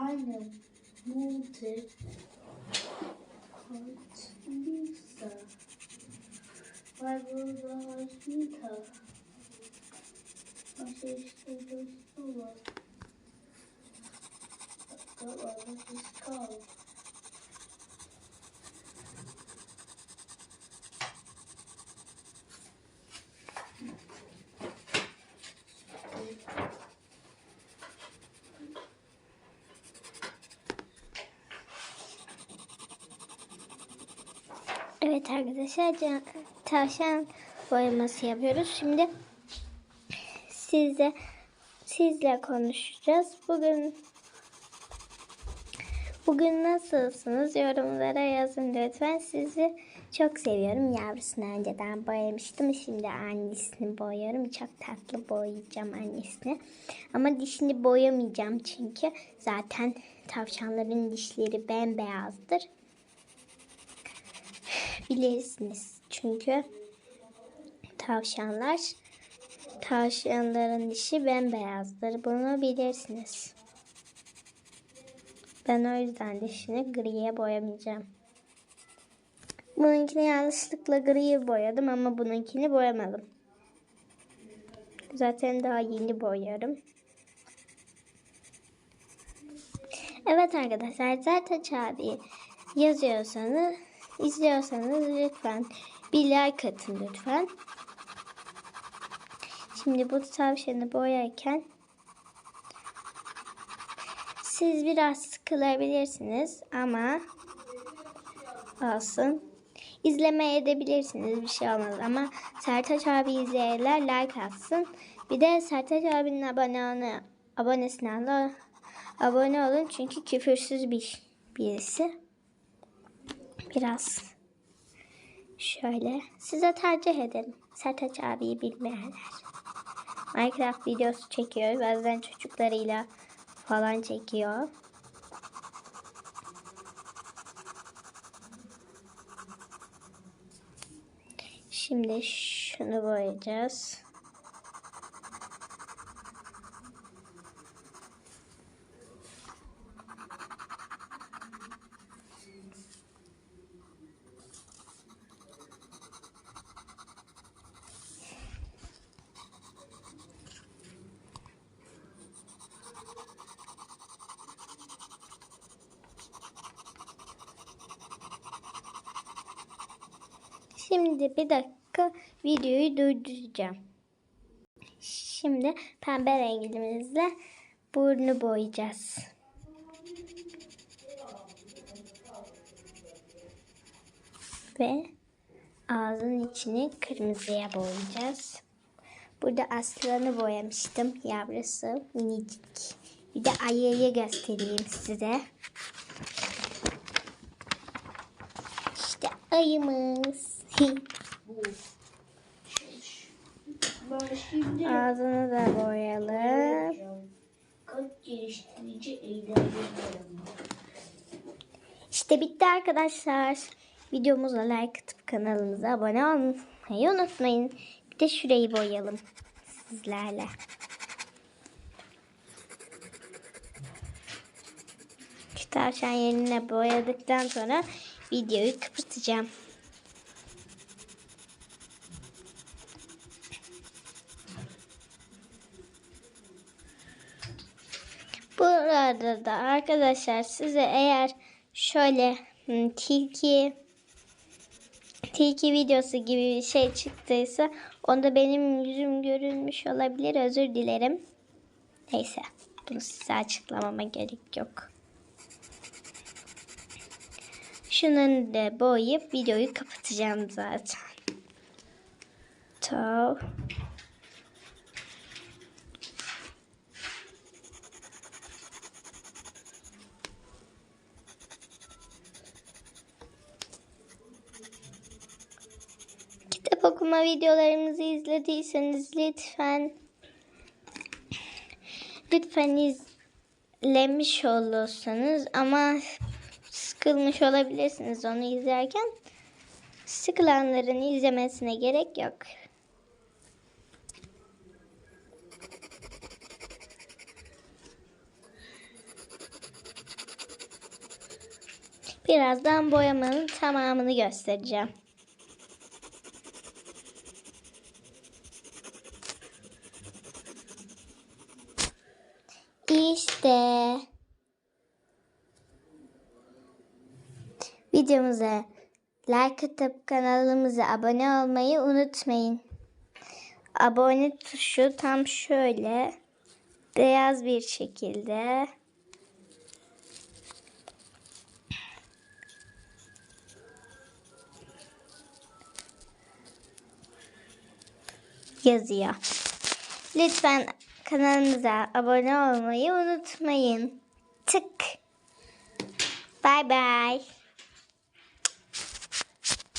kind of melted quite Lisa. Why will the Lisa? My sister was full of. But what was his called? Evet arkadaşlar tavşan boyaması yapıyoruz. Şimdi sizle sizle konuşacağız. Bugün bugün nasılsınız? Yorumlara yazın lütfen. Sizi çok seviyorum. Yavrusunu önceden boyamıştım. Şimdi annesini boyuyorum. Çok tatlı boyayacağım annesini. Ama dişini boyamayacağım çünkü zaten tavşanların dişleri bembeyazdır bilirsiniz. Çünkü tavşanlar tavşanların dişi bembeyazdır. Bunu bilirsiniz. Ben o yüzden dişini griye boyamayacağım. Bununkini yanlışlıkla griye boyadım ama bununkini boyamadım. Zaten daha yeni boyuyorum. Evet arkadaşlar zaten abi yazıyorsanız izliyorsanız lütfen bir like atın lütfen. Şimdi bu tavşanı boyarken siz biraz sıkılabilirsiniz ama olsun. İzlemeye edebilirsiniz bir şey olmaz ama Sertaç abi izleyenler like atsın. Bir de Sertaç abinin abone abonesine alın- abone olun çünkü küfürsüz bir birisi biraz şöyle size tercih ederim. Sertaç abiyi bilmeyenler. Minecraft videosu çekiyor. Bazen çocuklarıyla falan çekiyor. Şimdi şunu boyayacağız. Şimdi bir dakika videoyu durduracağım. Şimdi pembe rengimizle burnu boyayacağız. Ve ağzın içini kırmızıya boyayacağız. Burada aslanı boyamıştım. Yavrusu minicik. Bir de ayıyı göstereyim size. İşte ayımız. Ağzını da boyayalım. kalp geliştirici eylemlerim. İşte bitti arkadaşlar. Videomuza like atıp kanalımıza abone olmayı unutmayın. Bir de şurayı boyayalım sizlerle. Şu tavşan yerine boyadıktan sonra videoyu kapatacağım. Bu arada da arkadaşlar size eğer şöyle tilki tilki videosu gibi bir şey çıktıysa onda benim yüzüm görünmüş olabilir. Özür dilerim. Neyse. Bunu size açıklamama gerek yok. Şunları da boyayıp videoyu kapatacağım zaten. Tamam. Okuma videolarımızı izlediyseniz lütfen lütfen izlemiş olursanız ama sıkılmış olabilirsiniz onu izlerken. Sıkılanların izlemesine gerek yok. Birazdan boyamanın tamamını göstereceğim. İşte videomuza like atıp kanalımıza abone olmayı unutmayın. Abone tuşu tam şöyle beyaz bir şekilde yazıyor. Lütfen kanalımıza abone olmayı unutmayın. Tık. Bye bye.